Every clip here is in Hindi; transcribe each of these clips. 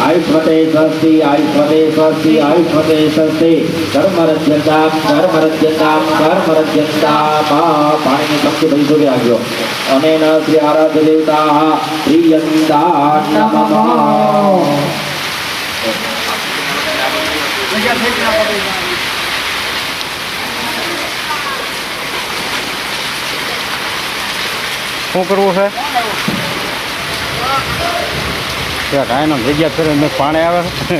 आयुष्मते स्वस्ति आयुष्मते स्वस्ति आयुष्मते स्वस्ति कर्मरज्यतां कर्मरज्यतां कर्मरज्यतां પાણીની પક્ષી બધી જોડી રાખજો અનેન શ્રી આરાધ્ય દેવતા પ્રિયંતા નમઃ શું કરવું છે ત્યાં ગાયનો જગ્યા ફેરે મેં પાણી આવે છે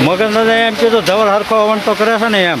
મગજ ન જાય એમ કીધું ધવલ હરખો હવન તો કરે છે ને એમ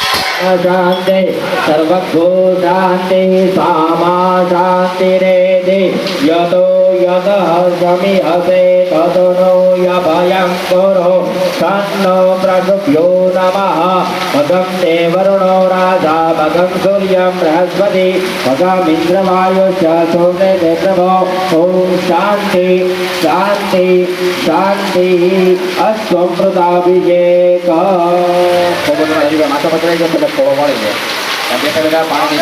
शान्ते यदागमि हसे तदनो यभयं कुरु तन्नो प्रगुभ्यो नमः। भगं ते वरुणो राजा भगं सूर्यं बृहस्पति भगमिन्द्रवायुश्च सूर्य प्रभो। ॐ शान्ति शान्ति शान्तिः अस्वमृताभिषेक। माता पत्र पाणी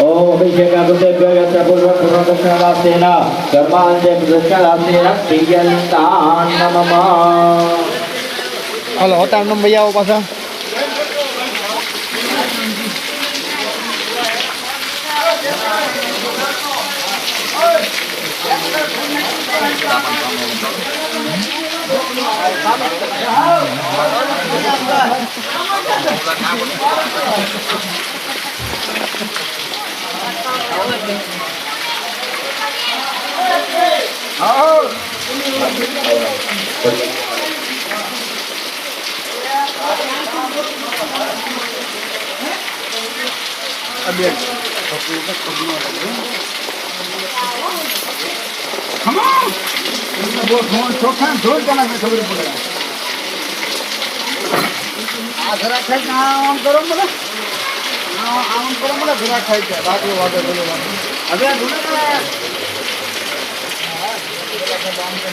ઓમ વિજયકા ગુદેવ્યતા પૂર્વ પૂર્વ દક્ષિણાસ્તેન કર્માંતે દક્ષિણાસ્તેન પ્રિયંતાન નમઃ હલો હોતા નમ ભૈયાઓ પાછા Thank. 뭐, 돈, 좋다는 돈을 떠나서 저걸 보내요. બે કલાક પાણી ફરી જોડી રાખજો ઓમ અભિષેકાદુતેભ્યો યત્ર પૂર્વક પૂર્વદક્ષિણાસ્તેન કર્માંતે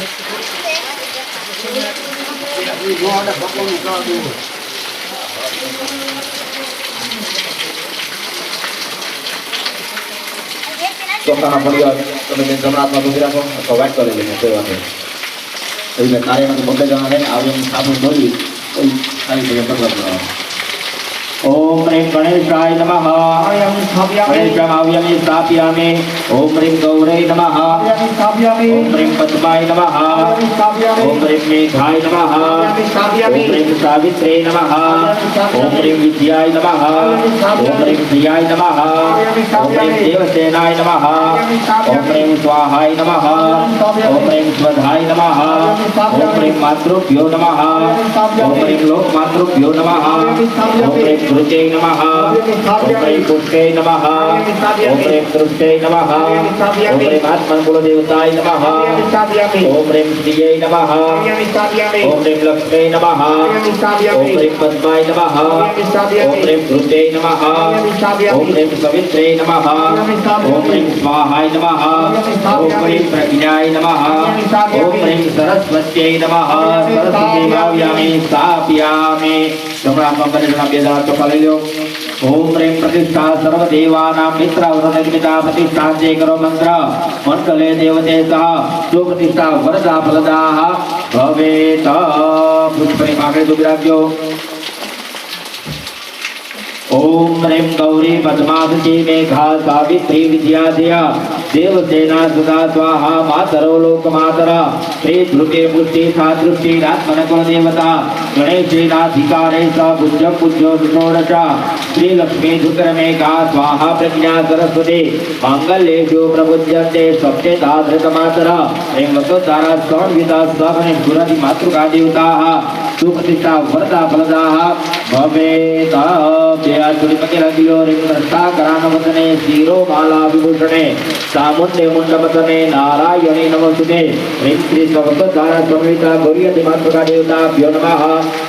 દક્ષિણાસ્તેન પ્રિયંતાન નમઃ હાલો હોતા નંબર આવો પાછા ચોખાના ફળિયા તમે બેન જમણા હાથમાં દૂધી રાખો અથવા વાઇટ કરી લઈને કોઈ વાંધો નહીં. એટલે કાર્યમાંથી બદલે જણા લઈને આવી એમ સાબુ ધોઈ 좀 많이 되겠다, 그러더라. ओम ह्रीं गणेशाय नमः गणेशमव्यमे स्थापयामि ओम ह्रीं गौरे नमः ओम ह्रीं पद्माय नमः ओम ह्रीं मेघाय नमः ओम ह्रीं सावित्रे नमः ओम ह्रीं विद्याय नमः ओम ह्रीं प्रियाय नमः ओम ह्रीं देवसेनाय नमः ओम ह्रीं स्वाहाय नमः ओम ह्रीं स्वधाय नमः ओम ह्रीं मातृभ्यो नमः ओम ह्रीं लोकमातृभ्यो नमः ओम ह्रीं गुरुते नमः ओम पुष्पे नमः ओम प्रेम कृष्णे नमः ओम प्रेम आत्मन देवताय नमः ओम नमः ओम नमः ओम पद्माय नमः ओम प्रेम कृष्णे नमः ओम सवित्रे नमः ओम स्वाहाय नमः ओम प्रेम प्रज्ञाय नमः ओम प्रेम सरस्वत्यै नमः सरस्वती भाव्यामि स्थापयामि गमनात्मक फलयो ओम प्रेम प्रतिष्ठा सर्वदेवानां मित्रावृतनिर्मिता प्रतिष्ठा चे करो मन्त्र मण्डले देवते सह सुप्रतिष्ठा वरदा फलदाः भवेत् पुष्परिमाग्रे दुर्ग्राव्यो ओम प्रेम गौरी पद्मावती मेघा सावित्री विद्या देवसेना सुधा स्वाहा मातरो लोकमातरा ते भृते पुष्टे सा तृप्तिरात्मनकुलदेवता गणेशेनाधिकारे स भुज पुज्यो षोडशा श्रीलक्ष्मी सुकरमेका स्वाहा प्रज्ञा सरस्वती, माङ्गल्येषु प्रबुध्यन्ते स्वप्ने तादृकमातरा एवं तारा सौन्विता सवनिष्गुरति मातृकादेवताः सुक्तिता वरदा नमस्ते भवेतापतिरगिलोरिन्द्रस्ताकरानवदने शिरोमालाविभूषणे दारा मुण्डपतने गोरी अधिमान प्रकार देवता गौर्यतिमात्मकादेवताभ्यो हा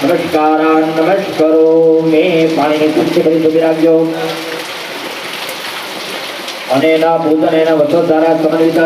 नमस्कारान् नमस्करो मे पाणिनिपुष्टिपरिसुविराज्यो अनेन वस्तु दारा समन्विता